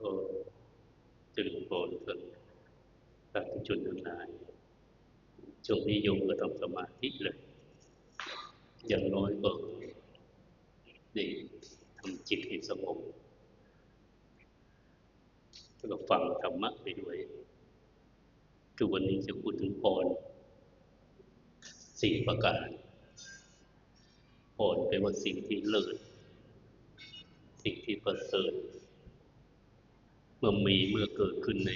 ก็จึงโปรดเถิดสาธุชนทั้งหลายช่วงนี้โยมก็ทำสมาธิเลย อย่างน้อยก็ด้ทำจิตให้สงบแล้วก็ฟังธรรมะไปด้วยคือวันนี้จะพูดถึงพรสี่ประการพรแปลว่าสิ่งที่เลิศ สิ่งที่ประเสริฐ เมื่อมีเมื่อเกิดขึ้นใน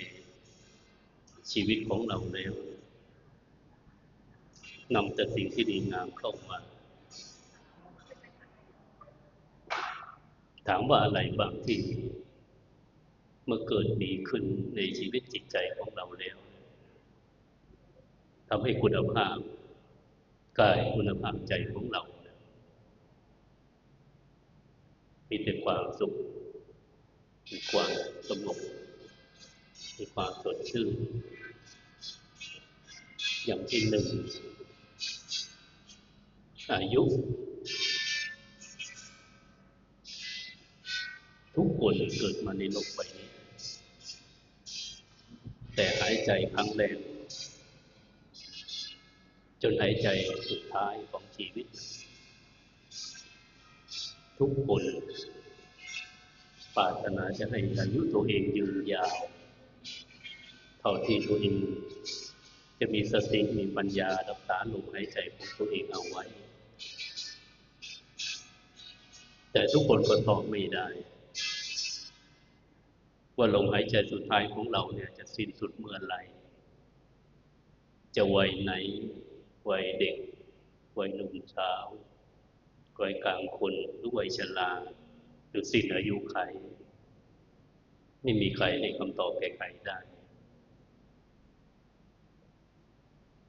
ชีวิตของเราแล้วนำแต่สิ่งที่ดีงามเข้ามา ถามว่าอะไรบางที่เมื่อเกิดมีขึ้นในชีวิตจิตใจของเราแล้วทำให้คุณภาพกายคุณภาพใจของเรา มีแต่ความสุข มีความสงบมีความสดชื่น อย่างที่หนึ่งอายุ ทุกคนเกิดมาในโลกใบนี้ แต่หายใจครั้งแรกจนหายใจสุดท้ายของชีวิต ทุกคน ปรารถนาจะให้อายุตัวเองยืนยาว เท่าที่ตัวเอง จะมีสติมีปัญญารักษาลมหายใจของตัวเองเอาไว้ แต่ทุกคนก็ตอบไม่ได้ ว่าลมหายใจสุดท้ายของเราเนี่ยจะสิ้นสุดเมื่อไหร่จะวัยไหน วัยเด็ก วัยหนุ่มสาว วัยกลางคนหรือวัยชรา หรือสิ้นอายุใครไม่มีใครให้คำตอบแก่ใครได้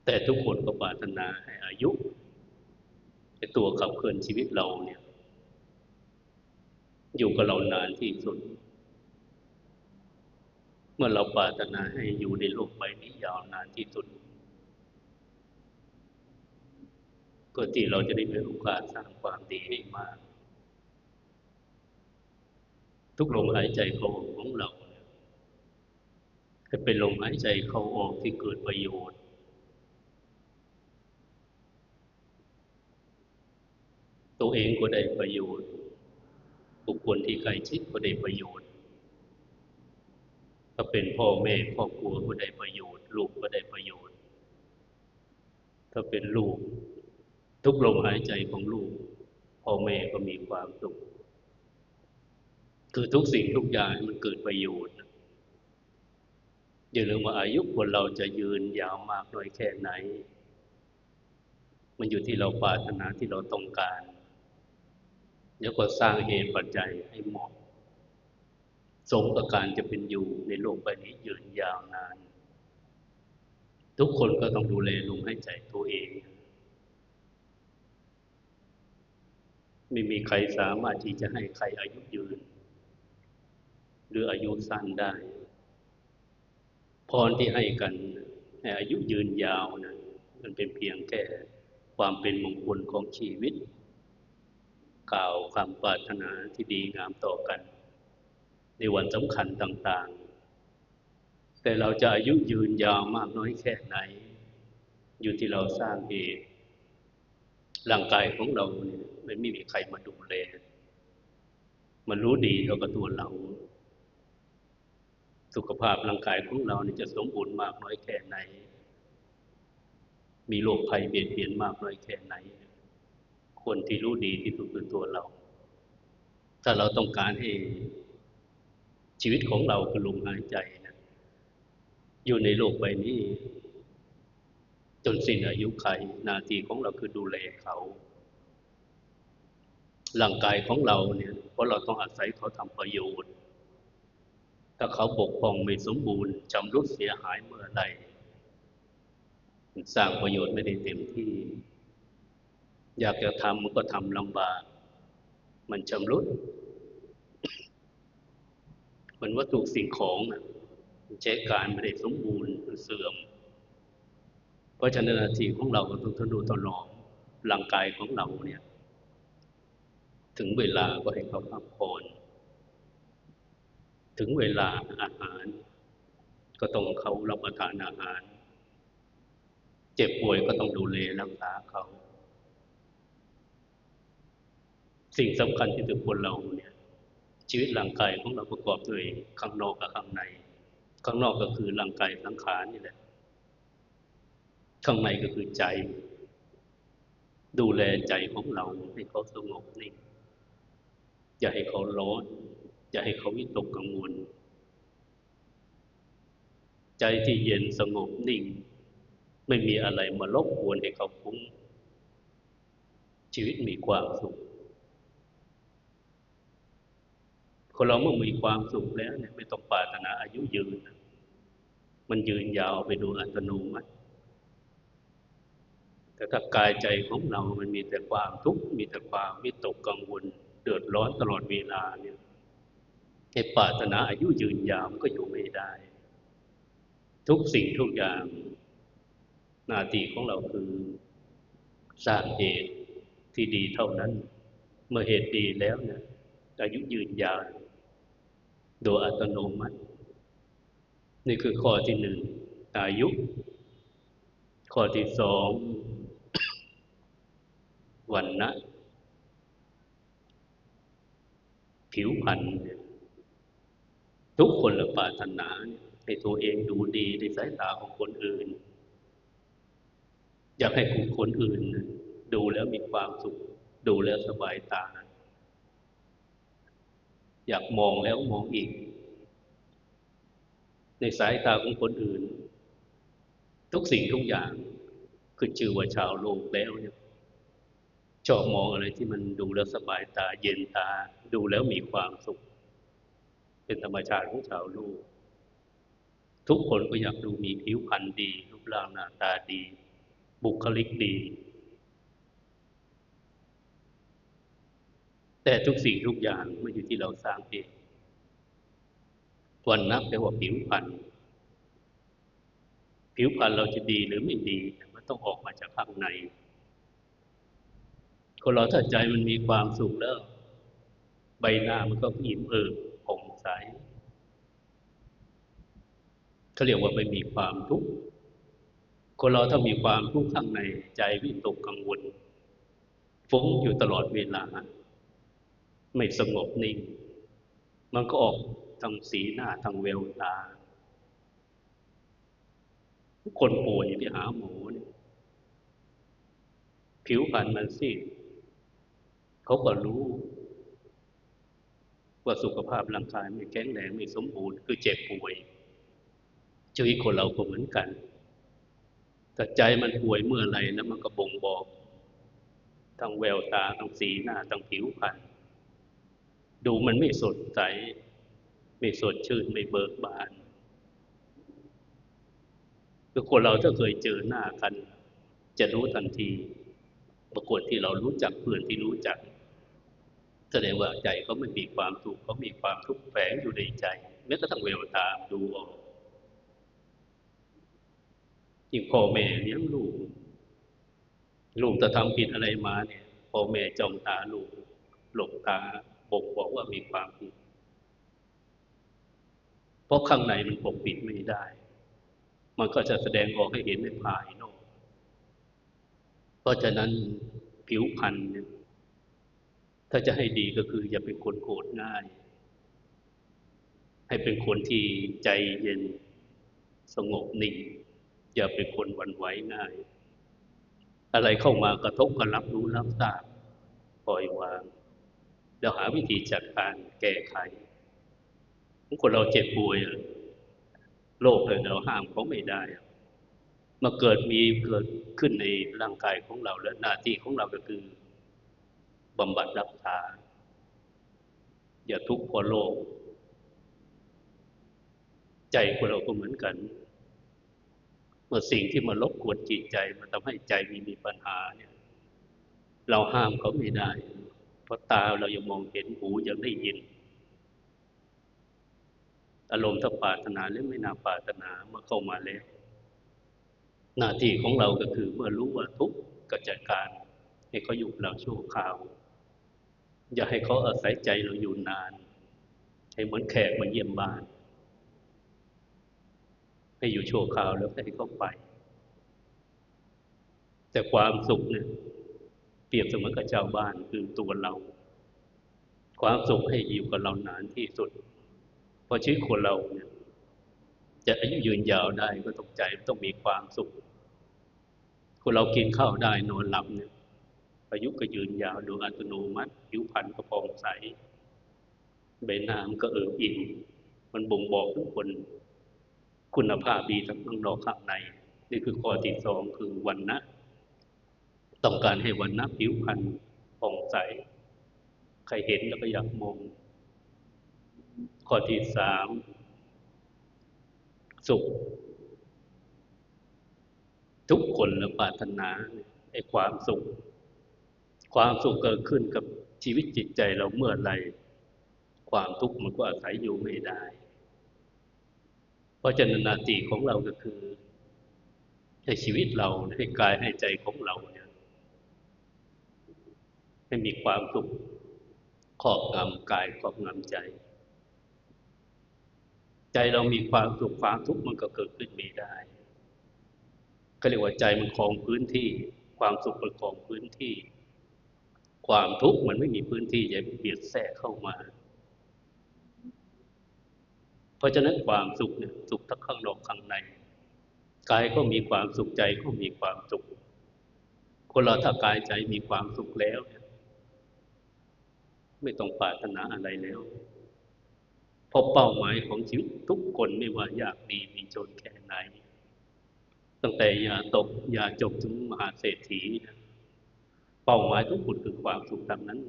แต่ทุกคนก็ปรารถนาให้อายุไอตัวขับเคลื่อนชีวิตเราเนี่ย อยู่กับเรานานที่สุด เมื่อเราปรารถนาให้อยู่ในโลกใบนี้ยาวนานที่สุดก็ที่เราจะได้มีโอกาสสร้างความดีให้มาก ทุกลมหายใจเข้าออกของเราจะเป็นลมหายใจเข้าออกที่เกิดประโยชน์ ตัวเองก็ได้ประโยชน์ บุคคลที่ใกล้ชิดก็ได้ประโยชน์ ถ้าเป็นพ่อแม่ครอบครัวก็ได้ประโยชน์ ลูกก็ได้ประโยชน์ ถ้าเป็นลูก ทุกลมหายใจของลูกพ่อแม่ก็มีความสุข คือทุกสิ่งทุกอย่างมันเกิดประโยชน์อย่าลืมว่าอายุคนเราจะยืนยาวมากน้อยแค่ไหน มันอยู่ที่เราปรารถนาที่เราต้องการแล้วก็สร้างเหตุปัจจัยให้เหมาะสมกับการจะเป็นอยู่ในโลกใบนี้ยืนยาวนาน ทุกคนก็ต้องดูแลลมหายใจตัวเอง ไม่มีใครสามารถที่จะให้ใครอายุยืน รืออายุสั้นได้ พรที่ให้กันให้อายุยืนยาวนะมันเป็นเพียงแค่ความเป็นมงคลของชีวิต กล่าวความปรารถนาที่ดีงามต่อกัน ในวันสำคัญต่างๆ แต่เราจะอายุยืนยาวมากน้อยแค่ไหน อยู่ที่เราสร้างเหตุร่างกายของเราเนี่ยไม่มีใครมาดูแลมันรู้ดีเท่ากับตัวเรา สุขภาพร่างกายของเราเนี่ยจะสมบูรณ์มากน้อยแค่ไหน มีโรคภัยเบียดเบียนมากน้อยแค่ไหน คนที่รู้ดีที่สุดคือตัวเรา ถ้าเราต้องการให้ชีวิตของเราคือลมหายใจนะอยู่ในโลกใบนี้ จนสิ้นอายุไขนาทีของเราคือดูแลเขาร่างกายของเราเนี่ยเพราะเราต้องอาศัยเขาทำประโยชน์ ถ้าเขาบกพร่องไม่สมบูรณ์จำรุดเสียหายเมื่อไรสร้างประโยชน์ไม่ได้เต็มที่ อยากจะทำมันก็ทำลำบาก มันชำรุดมันวัตถุสิ่งของใช้การไม่ได้สมบูรณ์เสื่อม เพราะฉะนั้นนาทีของเราก็ต้องทนุถนอมร่างกายของเราเนี่ย ถึงเวลาก็ให้เขาพักผ่อน ถึงเวลาอาหาร ก็ต้องเขารับประทานอาหาร เจ็บป่วยก็ต้องดูแลรักษาเขา สิ่งสำคัญที่ทุกคนเราเนี่ย ชีวิตร่างกายของเราประกอบด้วยข้างนอกกับข้างใน ข้างนอกก็คือร่างกายสังขารนี่แหละ ข้างในก็คือใจ ดูแลใจของเราให้เขาสงบนิ่งอย่าให้เขาร้อน อย่าให้เขาวิตกกังวล ใจที่เย็นสงบนิ่ง ไม่มีอะไรมารบกวนให้เขาฟุ้ง ชีวิตมีความสุขคนเราเมื่อมีความสุขแล้วเนี่ยไม่ต้องปรารถนาอายุยืน มันยืนยาวไปดูอัตโนมัติ แต่ถ้ากายใจของเรามันมีแต่ความทุกข์มีแต่ความวิตกกังวล เดือดร้อนตลอดเวลาเนี่ย ให้ปรารถนาอายุยืนยาวก็อยู่ไม่ได้ ทุกสิ่งทุกอย่าง หน้าที่ของเราคือ สร้างเหตุที่ดีเท่านั้น เมื่อเหตุดีแล้วเนี่ยอายุยืนยาวโดยอัตโนมัติ นี่คือข้อที่หนึ่งอายุ ข้อที่สองวันนะผิวพรรณ ทุกคนละปรารถนาให้ตัวเองดูดีในสายตาของคนอื่น อยากให้คนอื่น ดูแล้วมีความสุข ดูแล้วสบายตา อยากมองแล้วมองอีก ในสายตาของคนอื่น ทุกสิ่งทุกอย่างคือชื่อว่าชาวโลกแล้วเนี่ยชอบมองอะไรที่มันดูแล้วสบายตา เย็นตา ดูแล้วมีความสุข เป็นธรรมชาติของชาวโลกทุกคนก็อยากดูมีผิวพรรณดีรูปร่างหน้าตาดี บุคลิกดี แต่ทุกสิ่งทุกอย่างมันอยู่ที่เราสร้างเองวันนับแปลว่าผิวพรรณผิวพรรณเราจะดีหรือไม่ดีมันต้องออกมาจากข้างในคนเราถ้าใจมันมีความสุขแล้ว ใบหน้ามันก็อิ่มเอิบผ่องใส เขาเรียกว่าไม่มีความทุกข์คนเราถ้ามีความทุกข์ข้างในใจวิตกกังวลฟุ้งอยู่ตลอดเวลาไม่สงบนิ่ง มันก็ออกทางสีหน้าทางเวลตาคนป่วยไปหาหมอเนี่ยผิวพรรณมันซีดเขาก็รู้ ว่าสุขภาพร่างกายไม่แข็งแรงไม่สมบูรณ์คือเจ็บป่วย ชีวิตคนเราก็เหมือนกันแต่ใจมันป่วยเมื่อไหรแล้วมันก็บ่งบอกทั้งแววตาทั้งสีหน้าทั้งผิวพรรณดูมันไม่สดใส ไม่สดชื่นไม่เบิกบานคือคนเราถ้าเคยเจอหน้ากัน จะรู้ทันทีปรากฏที่เรารู้จักเพื่อนที่รู้จัก แสดงว่าใจเขาไม่มีความทุกข์เขามีความทุกข์แฝงอยู่ในใจแม้กระทั่งเวลตาดูออก ยิ่งพ่อแม่เลี้ยงลูก ลูกจะทำผิดอะไรมาเนี่ยพ่อแม่จ้องตาลูกหลบตาบอกบอกว่ามีความผิด เพราะข้างในมันปกปิดไม่ได้ มันก็จะแสดงออกให้เห็นในภายนอกเพราะฉะนั้นผิวพรรณเนี่ยถ้าจะให้ดีก็คือ อย่าเป็นคนโกรธง่าย ให้เป็นคนที่ใจเย็นสงบนิ่ง อย่าเป็นคนวันไหวง่าย อะไรเข้ามากระทบก็รับรู้รับทราบปล่อยวางแล้วหาวิธีจัดการแก้ไขคนเราเจ็บป่วยโรคเลยเราห้ามเขาไม่ได้ มาเกิดมีเกิดขึ้นในร่างกายของเราแล้วหน้าที่ของเราก็คือบำบัดรักษา อย่าทุกข์เพราะโลกใจของเราก็เหมือนกัน เมื่อสิ่งที่มารบกวนจิตใจ มันทำให้ใจมีมีปัญหาเนี่ย เราห้ามเขาไม่ได้ เพราะตาเรายังมองเห็นหูยังได้ยิน อารมณ์ถ้าปรารถนาหรือไม่นาปรารถนาเมื่อเข้ามาแล้วหน้าที่ของเราก็คือเมื่อรู้ว่าทุกข์ก็จัดการให้เขาอยู่เราชั่วคราว อย่าให้เขาอาศัยใจเราอยู่นาน ให้เหมือนแขกมาเยี่ยมบ้าน อยู่ชั่วคราวแล้วให้เขาไป แต่ความสุขเนี่ยเปรียบเสมือนกับชาวบ้านคือตัวเรา ความสุขให้อยู่กับเรานานที่สุด เพราะชีวิตคนเราเนี่ยจะอายุยืนยาวได้ก็ต้องใจต้องมีความสุข คนเรากินข้าวได้นอนหลับเนี่ยอายุก็ยืนยาวโดยอัตโนมัติผิวพรรณก็ผ่องใสใบหน้ามันก็เอิบอิ่มมันบ่งบอกทุกคน คุณภาพดีทั้งข้างนอกข้างใน นี่คือข้อที่สองคือวันนะต้องการให้วันนะผิวพรรณผ่องใส ใครเห็นแล้วก็อยากมองข้อที่สามสุข ทุกคนและปรารถนาไอ้ความสุข ความสุขเกิดขึ้นกับชีวิตจิตใจเราเมื่อไร ความทุกข์มันก็อาศัยอยู่ไม่ได้ ราะฉะนั้นนาทีของเราก็คือให้ชีวิตเราให้กายให้ใจของเราเนี่ยให้มีความสุขครอบงำกายครอบงำใจ ใจเรามีความสุขความทุกข์มันก็เกิดขึ้นไม่ได้ก็เรียกว่าใจมันครองพื้นที่ ความสุขมันครองพื้นที่ ความทุกข์มันไม่มีพื้นที่จะเบียดแทรกเข้ามา เพราะฉะนั้นความสุขเนี่ยสุขทั้งข้างนอกข้างในกายก็มีความสุขใจก็มีความสุข คนเราถ้ากายใจมีความสุขแล้วเนี่ยไม่ต้องปรารถนาอะไรแล้วเพราะเป้าหมายของชีวิตทุกคนไม่ว่าอยากดีมีจนแค่ไหน ตั้งแต่อย่าตกอย่าจบถึงมหาเศรษฐีเป้าหมายทุกคนคือความสุขดังนั้น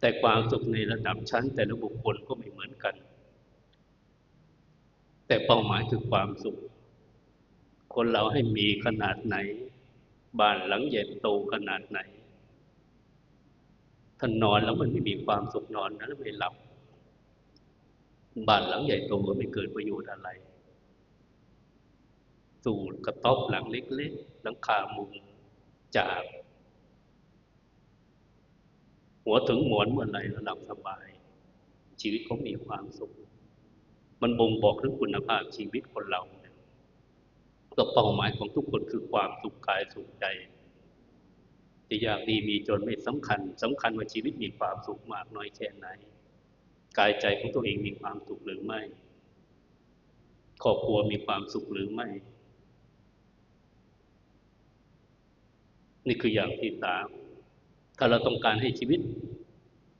แต่ความสุขในระดับชั้นแต่ละบุคคลก็ไม่เหมือนกัน แต่เป้าหมายคือความสุข คนเราให้มีขนาดไหน บ้านหลังใหญ่โตขนาดไหนท่านนอนแล้วมันไม่มีความสุขนอนนะแล้วไม่หลับ บ้านหลังใหญ่โตก็ไม่เกิดประโยชน์อะไร สูตรกระต๊อบหลังเล็กๆหลังคามุงจาก หัวถึงหมอนเมื่อไรแล้วหลับสบาย ชีวิตเขามีความสุข มันบ่งบอกถึงคุณภาพชีวิตคนเราก็เป้าหมายของทุกคนคือความสุขกายสุขใจจะอยากดีมีจนไม่สำคัญสำคัญว่าชีวิตมีความสุขมากน้อยแค่ไหน กายใจของตัวเองมีความสุขหรือไม่ ครอบครัวมีความสุขหรือไม่ นี่คืออย่างที่สามถ้าเราต้องการให้ชีวิต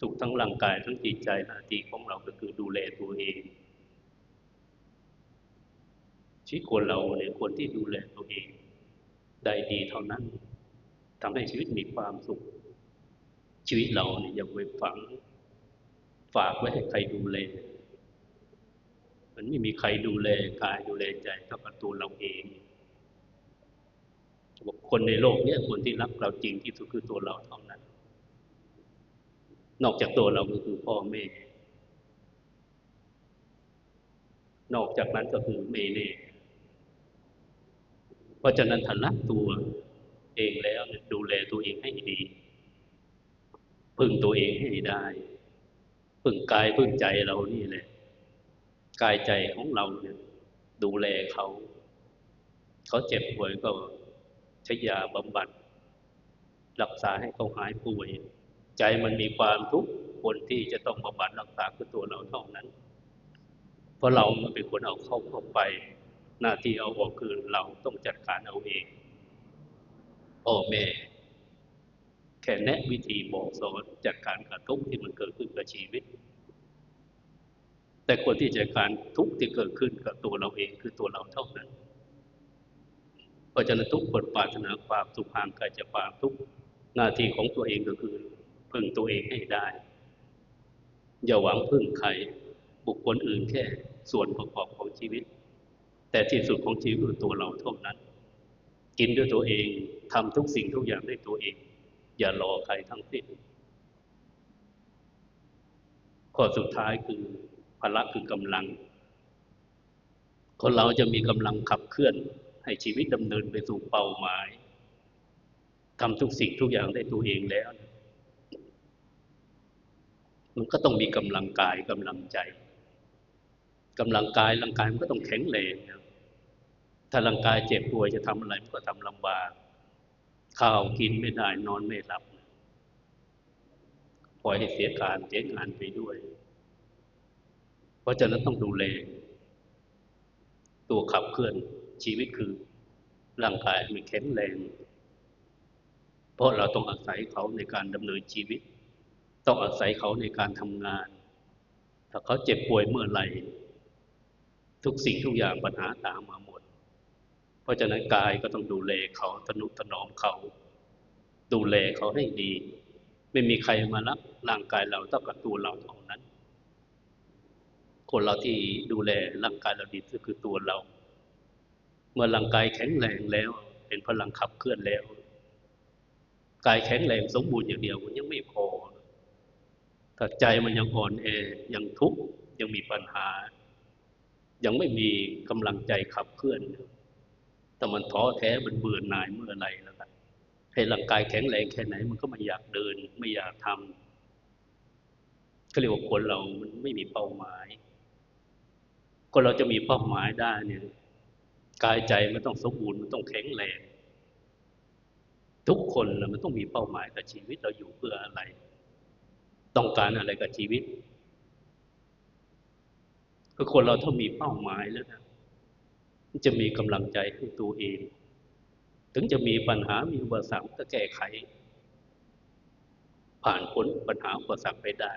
สุขทั้งร่างกายทั้งจิตใจหน้าที่ของเราก็คือดูแลตัวเอง ชีวิตคนเราเนี่ยคนที่ดูแลตัวเอง ได้ดีเท่านั้นทำให้ชีวิตมีความสุข ชีวิตเราเนี่ยอย่าไปฝัง ฝากไว้ให้ใครดูแลมันไม่มีใครดูแลกายดูแลใจเท่ากับตัวเราเองบอกคนในโลกนี้คนที่รักเราจริงที่สุดคือตัวเราเท่านั้น นอกจากตัวเราก็คือพ่อแม่ นอกจากนั้นก็คือเมเน่ เพราะฉะนั้นถ้ารักตัวเองแล้วดูแลตัวเองให้ดี พึ่งตัวเองให้ได้ พึ่งกายพึ่งใจเรานี่แหละ กายใจของเราเนี่ยดูแลเขา เขาเจ็บป่วยก็ใช้ยาบำบัดรักษาให้เขาหายป่วย ใจมันมีความทุกข์คนที่จะต้องบำบัดรักษาคือตัวเราเท่านั้น เพราะเราเป็นคนเอาเข้าเข้าไป หน้าที่เอาออกคือเราต้องจัดการเอาเองพ่อแม่แค่แนะวิธีบอกสอนจากการกระทุกที่มันเกิดขึ้นกับชีวิต แต่คนที่จัดการทุกที่เกิดขึ้นกับตัวเราเองคือตัวเราเท่านั้นเพราะฉะนั้นทุกคนปรารถนาความสุขห่างไกลจากความทุกข์หน้าที่ของตัวเองก็คือพึ่งตัวเองให้ได้ อย่าหวังพึ่งใครบุคคลอื่นแค่ส่วนประกอบของชีวิต แต่ที่สุดของชีวิตคือตัวเราเท่านั้น กินด้วยตัวเองทำทุกสิ่งทุกอย่างด้วยตัวเอง อย่ารอใครทั้งสิ้นข้อสุดท้ายคือพละคือกำลัง คนเราจะมีกำลังขับเคลื่อน ให้ชีวิตดำเนินไปสู่เป้าหมายทำทุกสิ่งทุกอย่างได้ตัวเองแล้ว มันก็ต้องมีกำลังกายกำลังใจ กำลังกายร่างกายมันก็ต้องแข็งแรงนะถ้าร่างกายเจ็บป่วยจะทำอะไรมันก็ทำลำบากข้าวกินไม่ได้นอนไม่หลับปล่อยให้เสียการเสียงานไปด้วย เพราะฉะนั้นต้องดูแลตัวขับเคลื่อนชีวิตคือร่างกายมันแข็งแรง เพราะเราต้องอาศัยเขาในการดำเนินชีวิต ต้องอาศัยเขาในการทำงาน ถ้าเขาเจ็บป่วยเมื่อไหร่ ทุกสิ่งทุกอย่างปัญหาตามมาหมด เพราะฉะนั้นกายก็ต้องดูแลเขาทนุถนอมเขา ดูแลเขาให้ดี ไม่มีใครมารับร่างกายเราเท่ากับตัวเราเท่านั้น คนเราที่ดูแลร่างกายเราดีก็คือตัวเรา เมื่อร่างกายแข็งแรงแล้ว เป็นพลังขับเคลื่อนแล้ว กายแข็งแรงสมบูรณ์อย่างเดียวมันยังไม่พอถ้าใจมันยังอ่อนแอยังทุกข์ยังมีปัญหา ยังไม่มีกำลังใจขับเคลื่อนแต่มันท้อแท้มันเบื่อหน่ายเมื่อไรแล้วกันให้ร่างกายแข็งแรงแค่ไหน มันก็ไม่อยากเดิน ไม่อยากทำก็เรียกว่าคนเรามันไม่มีเป้าหมาย คนเราจะมีเป้าหมายได้เนี่ยกายใจมันต้องสมบูรณ์มันต้องแข็งแรงทุกคนมันต้องมีเป้าหมายกับชีวิตเราอยู่เพื่ออะไร ต้องการอะไรกับชีวิต คือคนเราถ้ามีเป้าหมายแล้วนะจะมีกำลังใจให้ตัวเอง ถึงจะมีปัญหามีอุปสรรคก็แก้ไข ผ่านพ้นปัญหาอุปสรรคไปได้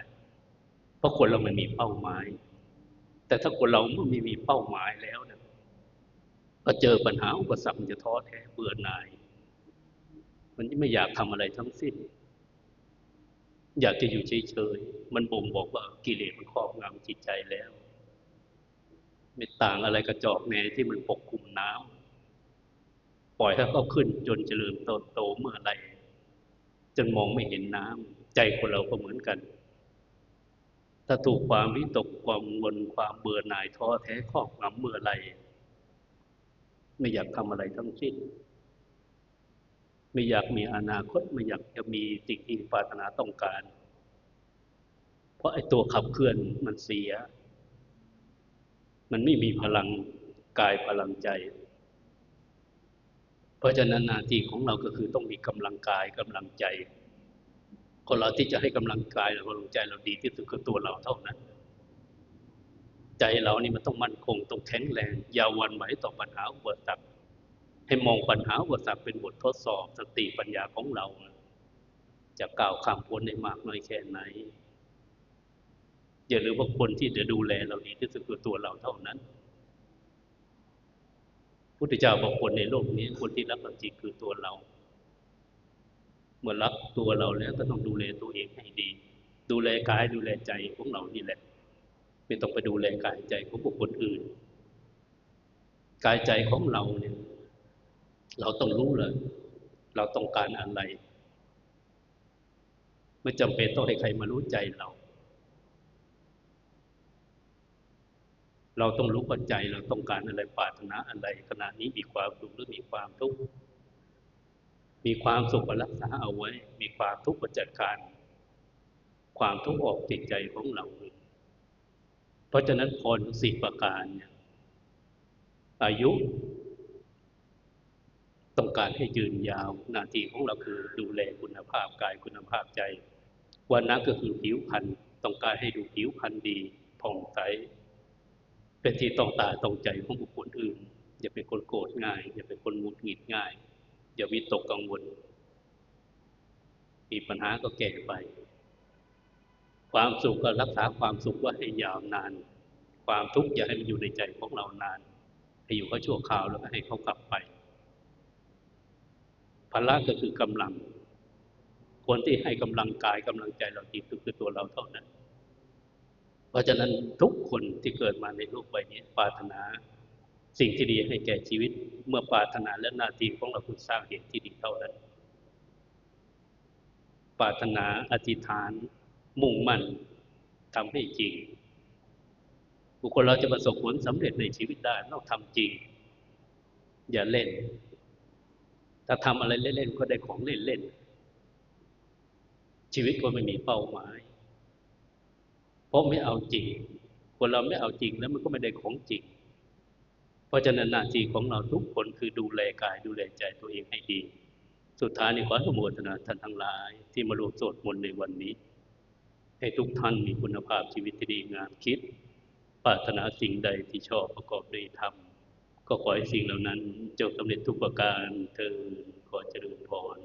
เพราะคนเราไม่มีเป้าหมาย แต่ถ้าคนเราไม่มีเป้าหมายแล้วนะก็เจอปัญหาอุปสรรคจะท้อแท้เบื่อหน่าย มันไม่อยากทำอะไรทั้งสิ้น อยากจะอยู่เฉยๆมันบ่งบอกว่ากิเลสมันครอบงำจิตใจแล้ว ไม่ต่างอะไรกับจอกแหนที่มันปกคลุมน้ำปล่อยให้เขาขึ้นจนเจริญโตโตเมื่อไรจนมองไม่เห็นน้ำใจคนเราก็เหมือนกัน ถ้าถูกความวิตกความวนความเบื่อหน่ายท้อแท้ครอบงำเมื่อไรไม่อยากทำอะไรทั้งสิ้น ไม่อยากมีอนาคตไม่อยากจะมีสิ่งที่ปรารถนาต้องการ เพราะไอ้ตัวขับเคลื่อนมันเสีย มันไม่มีพลังกายพลังใจ เพราะฉะนั้นหน้าที่ของเราก็คือต้องมีกำลังกายกำลังใจ คนเราที่จะให้กำลังกายและกำลังใจเราดีที่สุดคือตัวเราเท่านั้น ใจเรานี่มันต้องมั่นคงต้องแข็งแรงอย่าวันไหวต่อปัญหาอุปสรรคให้มองปัญหาอุปสรรคเป็นบททดสอบสติปัญญาของเรา จะก้าวข้ามพ้นได้มากน้อยแค่ไหน อย่าลืมว่าคนที่จะดูแลเราดีที่สุดคือตัวเราเท่านั้นพุทธเจ้าบอกคนในโลกนี้คนที่รักเราจริงคือตัวเรา เมื่อรักตัวเราแล้วก็ต้องดูแลตัวเองให้ดี ดูแลกายดูแลใจของเรานี่แหละ ไม่ต้องไปดูแลกายใจของบุคคลอื่น กายใจของเราเนี่ย เราต้องรู้เลย เราต้องการอะไรไม่จำเป็นต้องให้ใครมารู้ใจเรา เราต้องรู้ปัจจัยเราต้องการอะไรปรารถนาอะไรขณะนี้มีความสุขหรือมีความทุกข์มีความสุขก็รักษาเอาไว้ มีความทุกข์ก็จัดการ ความทุกข์ออกจิตใจของเราเพราะฉะนั้นพรสี่ประการเนี่ยอายุ ต้องการให้ยืนยาวหน้าที่ของเราคือดูแลคุณภาพกายคุณภาพใจ วันนั้นก็คือผิวพรรณต้องการให้ดูผิวพรรณดีผ่องใส เป็นที่ต้องตาต้องใจของบุคคลอื่น อย่าเป็นคนโกรธง่าย อย่าเป็นคนหงุดหงิดง่าย อย่าวิตกกังวล มีปัญหาก็แก้ไป ความสุขก็รักษาความสุขไว้ให้ยาวนาน ความทุกข์อย่าให้มันอยู่ในใจของเรานานให้อยู่เขาชั่วคราวแล้วก็ให้เขากลับไปพละก็คือกำลังคนที่ให้กำลังกายกำลังใจเราจริงคือตัวเราเท่านั้น ราะฉะนั้นทุกคนที่เกิดมาในโลกใบนี้ปรารถนา สิ่งที่ดีให้แก่ชีวิต เมื่อปรารถนาและหน้าที่ของเราคือสร้างเหตุที่ดีเท่านั้นปรารถนาอธิษฐาน มุ่งมั่นทำให้จริง บุคคลเราจะประสบผลสำเร็จในชีวิตได้ต้องทำจริง อย่าเล่น ถ้าทำอะไรเล่นๆก็ได้ของเล่นๆชีวิตก็ไม่มีเป้าหมาย ราะไม่เอาจริงคนเราไม่เอาจริงแล้วมันก็ไม่ได้ของจริง เพราะฉะนั้นหน้าที่ของเราทุกคนคือดูแลกายดูแลใจตัวเองให้ดี สุดท้ายในขออนุโมทนาท่านทั้งหลาย ที่มาร่วมสวดมนต์ในวันนี้ ให้ทุกท่านมีคุณภาพชีวิตที่ดีงามคิดปรารถนาสิ่งใดที่ชอบประกอบด้วยธรรมก็ขอให้สิ่งเหล่านั้นจงสำเร็จทุกประการเธอขอเจริญพร